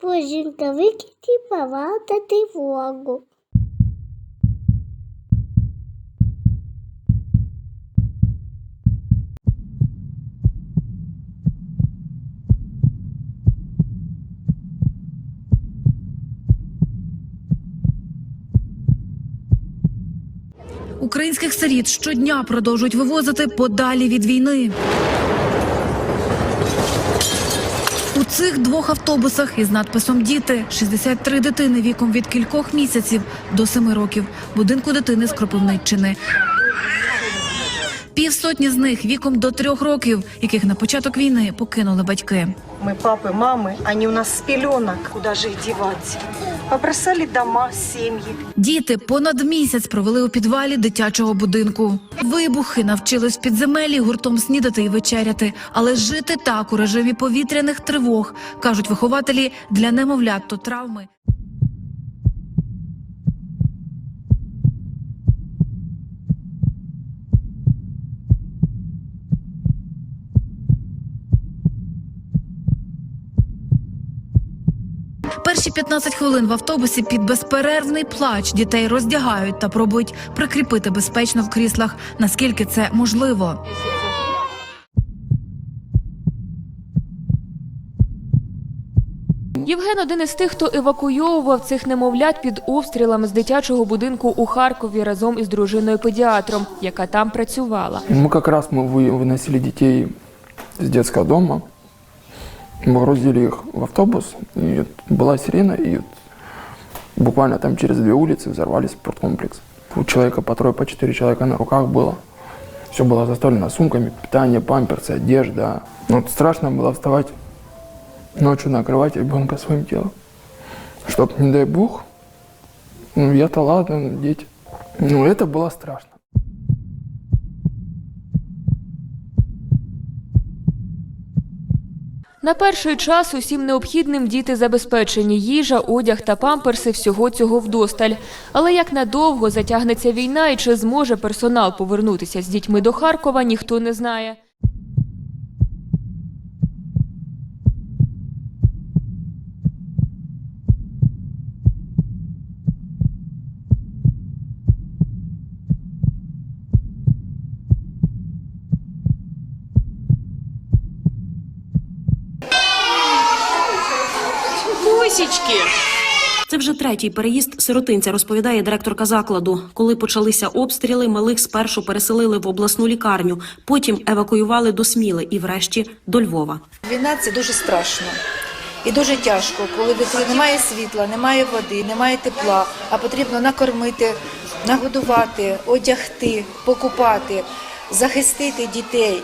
Боженька, викиньте права та тривогу. Українських сиріт щодня продовжують вивозити подалі від війни. цих двох автобусах із надписом Діти 63 дитини віком від кількох місяців до семи років. Будинку дитини з Кропивниччини. Півсотні з них віком до трьох років, яких на початок війни покинули батьки. Мы папы, мамы, они у нас с пеленок. Куда же их девать? Побросали дома, сім'ї. Діти понад місяць провели у підвалі дитячого будинку. Вибухи навчились підземелі гуртом снідати і вечеряти, але жити так у режимі повітряних тривог, кажуть вихователі, для немовлят то травми. Перші 15 хвилин в автобусі під безперервний плач дітей роздягають та пробують прикріпити безпечно в кріслах, наскільки це можливо. Євген один із тих, хто евакуйовував цих немовлят під обстрілами з дитячого будинку у Харкові разом із дружиною педіатром, яка там працювала. Мы как раз мы вы- выносили детей с детского дома, Мы грузили их в автобус, и была сирена, и буквально там через две улицы взорвались спорткомплекс. У человека по трое, по четыре человека на руках было. Все было заставлено сумками, питание, памперсы, одежда. Ну, вот страшно было вставать ночью накрывать ребенка своим телом. Чтоб, не дай бог, ну я-то ладно, но дети. Ну это было страшно. На перший час усім необхідним діти забезпечені їжа, одяг та памперси всього цього вдосталь. Але як надовго затягнеться війна і чи зможе персонал повернутися з дітьми до Харкова, ніхто не знає. Це вже третій переїзд сиротинця, розповідає директорка закладу. Коли почалися обстріли, малих спершу переселили в обласну лікарню, потім евакуювали до Сміли і, врешті, до Львова. Війна це дуже страшно і дуже тяжко, коли немає світла, немає води, немає тепла, а потрібно накормити, нагодувати, одягти, покупати, захистити дітей.